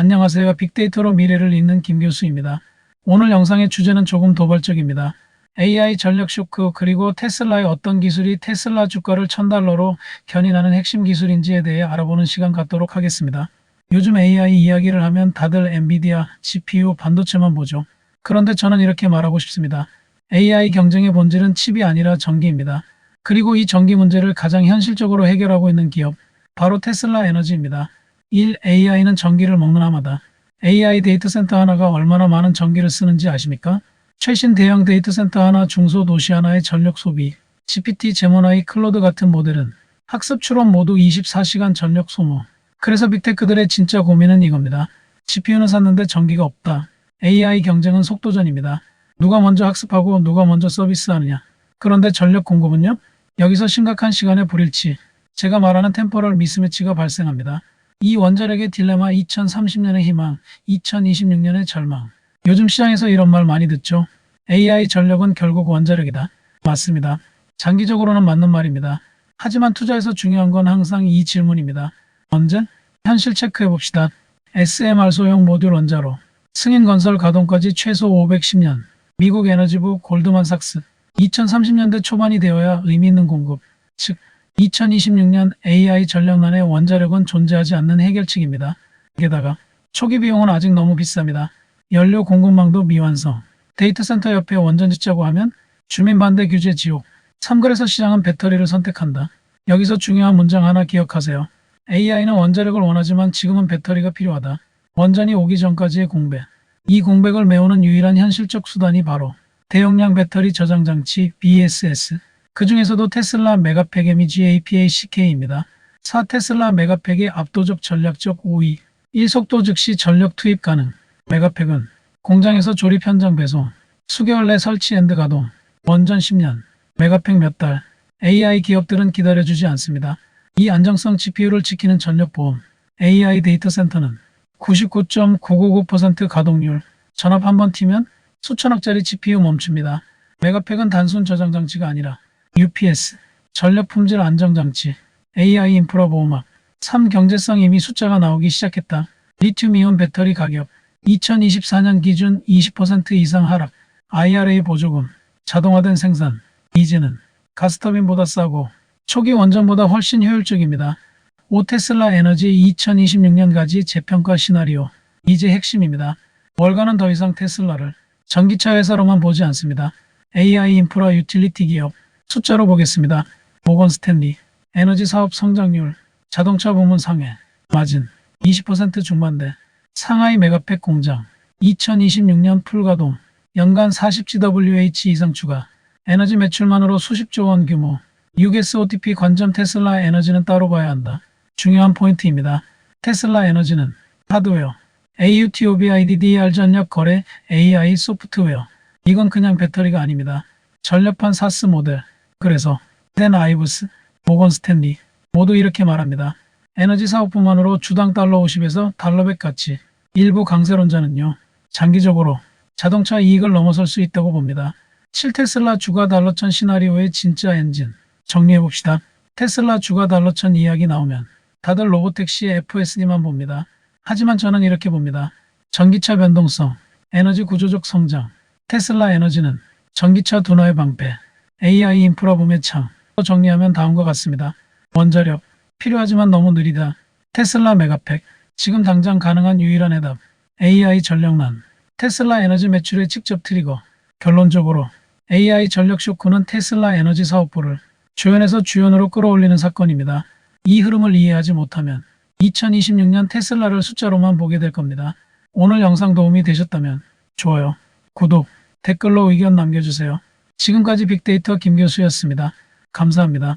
안녕하세요. 빅데이터로 미래를 잇는 김 교수입니다. 오늘 영상의 주제는 조금 도발적입니다. AI 전력 쇼크 그리고 테슬라의 어떤 기술이 테슬라 주가를 1000달러로 견인하는 핵심 기술인지에 대해 알아보는 시간 갖도록 하겠습니다. 요즘 AI 이야기를 하면 다들 엔비디아, GPU, 반도체만 보죠. 그런데 저는 이렇게 말하고 싶습니다. AI 경쟁의 본질은 칩이 아니라 전기입니다. 그리고 이 전기 문제를 가장 현실적으로 해결하고 있는 기업, 바로 테슬라 에너지입니다. 1. AI는 전기를 먹는 하마다. AI 데이터 센터 하나가 얼마나 많은 전기를 쓰는지 아십니까? 최신 대형 데이터 센터 하나, 중소 도시 하나의 전력 소비, GPT, 제모나이, 클로드 같은 모델은 학습 추론 모두 24시간 전력 소모. 그래서 빅테크들의 진짜 고민은 이겁니다. GPU는 샀는데 전기가 없다. AI 경쟁은 속도전입니다. 누가 먼저 학습하고 누가 먼저 서비스하느냐. 그런데 전력 공급은요? 여기서 심각한 시간의 불일치, 제가 말하는 템포럴 미스매치가 발생합니다. 이 원자력의 딜레마 2030년의 희망, 2026년의 절망. 요즘 시장에서 이런 말 많이 듣죠. AI 전력은 결국 원자력이다. 맞습니다. 장기적으로는 맞는 말입니다. 하지만 투자에서 중요한 건 항상 이 질문입니다. 언제? 현실 체크해 봅시다. SMR 소형 모듈 원자로 승인 건설 가동까지 최소 510년. 미국 에너지부 골드만삭스 2030년대 초반이 되어야 의미 있는 공급. 즉 2026년 AI 전력난의 원자력은 존재하지 않는 해결책입니다. 게다가 초기 비용은 아직 너무 비쌉니다. 연료 공급망도 미완성. 데이터 센터 옆에 원전 짓자고 하면 주민 반대 규제 지옥. 삼그래서 시장은 배터리를 선택한다. 여기서 중요한 문장 하나 기억하세요. AI는 원자력을 원하지만 지금은 배터리가 필요하다. 원전이 오기 전까지의 공백. 이 공백을 메우는 유일한 현실적 수단이 바로 대용량 배터리 저장 장치 BSS. 그 중에서도 테슬라 메가팩 MEG APA-CK입니다. 4 테슬라 메가팩이 압도적 전략적 5위. 1속도 즉시 전력 투입 가능. 메가팩은 공장에서 조립 현장 배송, 수개월 내 설치 앤드 가동, 원전 10년, 메가팩 몇 달. AI 기업들은 기다려주지 않습니다. 이 안정성 GPU를 지키는 전력 보험. AI 데이터 센터는 99.999% 가동률. 전압 한번 튀면 수천억짜리 GPU 멈춥니다. 메가팩은 단순 저장 장치가 아니라 UPS, 전력 품질 안정 장치, AI 인프라 보호막, 3 경제성 이미 숫자가 나오기 시작했다. 리튬이온 배터리 가격, 2024년 기준 20% 이상 하락, IRA 보조금, 자동화된 생산, 이제는 가스터빈보다 싸고 초기 원전보다 훨씬 효율적입니다. 오테슬라 에너지 2026년까지 재평가 시나리오, 이제 핵심입니다. 월가는 더 이상 테슬라를 전기차 회사로만 보지 않습니다. AI 인프라 유틸리티 기업, 숫자로 보겠습니다. 모건 스탠리, 에너지 사업 성장률, 자동차 부문 상해, 마진, 20% 중반대, 상하이 메가팩 공장, 2026년 풀가동, 연간 40GWH 이상 추가, 에너지 매출만으로 수십조 원 규모, 6SOTP 관점 테슬라 에너지는 따로 봐야 한다. 중요한 포인트입니다. 테슬라 에너지는 하드웨어, AUTOBIDDR 전력 거래 AI 소프트웨어. 이건 그냥 배터리가 아닙니다. 전력판 사스 모델. 그래서 댄 아이브스, 모건 스탠리 모두 이렇게 말합니다. 에너지 사업부만으로 주당 달러 50에서 달러 100 가치. 일부 강세론자는요. 장기적으로 자동차 이익을 넘어설 수 있다고 봅니다. 7테슬라 주가 달러 천 시나리오의 진짜 엔진. 정리해봅시다. 테슬라 주가 달러 천 이야기 나오면 다들 로보택시의 FSD만 봅니다. 하지만 저는 이렇게 봅니다. 전기차 변동성, 에너지 구조적 성장, 테슬라 에너지는 전기차 둔화의 방패, AI 인프라 붐의 창. 또 정리하면 다음과 같습니다. 원자력, 필요하지만 너무 느리다. 테슬라 메가팩, 지금 당장 가능한 유일한 해답. AI 전력난, 테슬라 에너지 매출의 직접 트리거. 결론적으로 AI 전력 쇼크는 테슬라 에너지 사업부를 주연에서 주연으로 끌어올리는 사건입니다. 이 흐름을 이해하지 못하면 2026년 테슬라를 숫자로만 보게 될 겁니다. 오늘 영상 도움이 되셨다면 좋아요, 구독, 댓글로 의견 남겨주세요. 지금까지 빅데이터 김교수였습니다. 감사합니다.